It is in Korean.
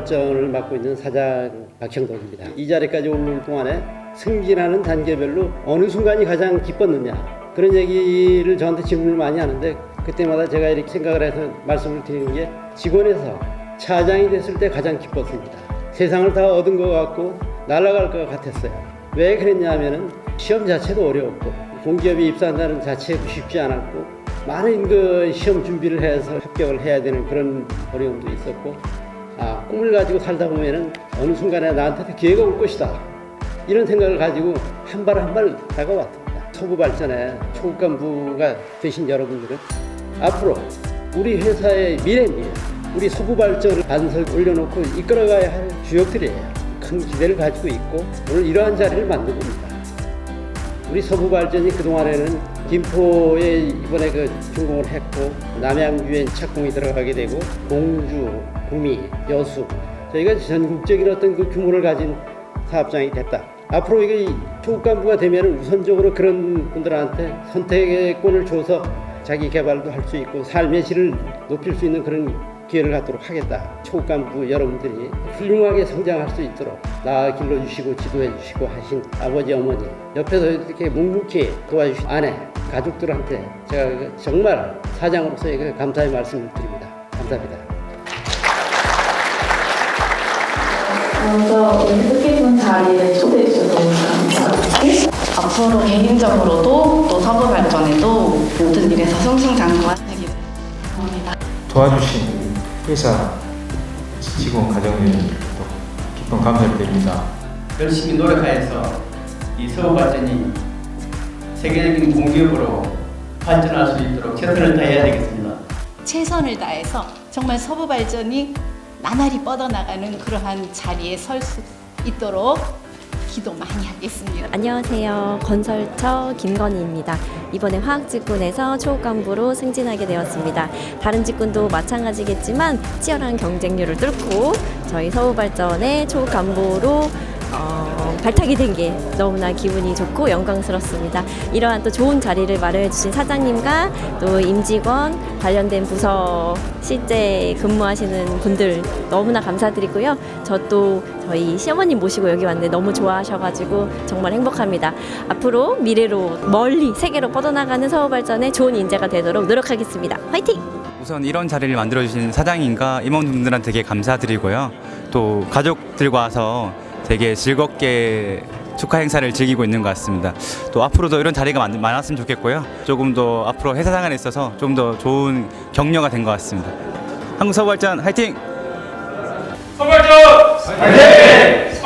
서부발전을 맡고 있는 사장 박형덕입니다. 이 자리까지 오를 동안에 승진하는 단계별로 어느 순간이 가장 기뻤느냐 그런 얘기를 저한테 질문을 많이 하는데 그때마다 제가 이렇게 생각을 해서 말씀을 드리는 게 직원에서 차장이 됐을 때 가장 기뻤습니다. 세상을 다 얻은 것 같고 날아갈 것 같았어요. 왜 그랬냐면은 시험 자체도 어려웠고 공기업에 입사한다는 자체도 쉽지 않았고 많은 그 시험 준비를 해서 합격을 해야 되는 그런 어려움도 있었고 아 꿈을 가지고 살다 보면은 어느 순간에 나한테도 기회가 올 것이다 이런 생각을 가지고 한 발 한 발 다가왔습니다. 서부 발전에 초급 간부가 되신 여러분들은 앞으로 우리 회사의 미래입니다. 우리 서부 발전을 반석 올려놓고 이끌어가야 할 주역들이에요. 큰 기대를 가지고 있고 오늘 이러한 자리를 만든 겁니다. 우리 서부 발전이 그동안에는 김포에 이번에 그 준공을 했고 남양주에 착공이 들어가게 되고 공주, 구미, 여수 저희가 전국적인 어떤 그 규모를 가진 사업장이 됐다. 앞으로 이게 초급 간부가 되면 우선적으로 그런 분들한테 선택권을 줘서 자기 개발도 할 수 있고 삶의 질을 높일 수 있는 그런 기회를 갖도록 하겠다. 초급 간부 여러분들이 훌륭하게 성장할 수 있도록 나아 길러 주시고 지도해 주시고 하신 아버지 어머니 옆에서 이렇게 묵묵히 도와주신 아내 가족들한테 제가 그 정말 사장으로서의 그 감사의 말씀을 드립니다. 감사합니다. 먼저 오늘 뜻깊은 자리에 초대해 주셔서 너무 감사합니다. 앞으로 개인적으로도 또 사고 발전에도 모든 일에서 승승장구하시기를 바랍니다. 도와주신 회사 직원 가정들도 깊은 감사를 드립니다. 열심히 노력하여서 이 서울 발전이 세계적인 공기업으로 발전할 수 있도록 최선을 다해야 되겠습니다. 최선을 다해서 정말 서부 발전이 나날이 뻗어나가는 그러한 자리에 설 수 있도록 기도 많이 하겠습니다. 안녕하세요. 건설처 김건희입니다. 이번에 화학직군에서 초급간부로 승진하게 되었습니다. 다른 직군도 마찬가지겠지만 치열한 경쟁률을 뚫고 저희 서울발전의 초급간부로 어, 발탁이 된 게 너무나 기분이 좋고 영광스럽습니다. 이러한 또 좋은 자리를 마련해 주신 사장님과 또 임직원 관련된 부서 실제 근무하시는 분들 너무나 감사드리고요. 저 또 저희 시어머님 모시고 여기 왔는데 너무 좋아하셔가지고 정말 행복합니다. 앞으로 미래로 멀리 세계로 뻗어나가는 서울 발전의 좋은 인재가 되도록 노력하겠습니다. 화이팅! 우선 이런 자리를 만들어주신 사장님과 임원분들한테 감사드리고요. 또 가족들과 와서 되게 즐겁게 축하 행사를 즐기고 있는 것 같습니다. 또 앞으로도 이런 자리가 많- 많았으면 좋겠고요. 조금 더 앞으로 회사 생활에 있어서 좀 더 좋은 격려가 된 것 같습니다. 한국 서부발전 화이팅! 서발전! 화이팅!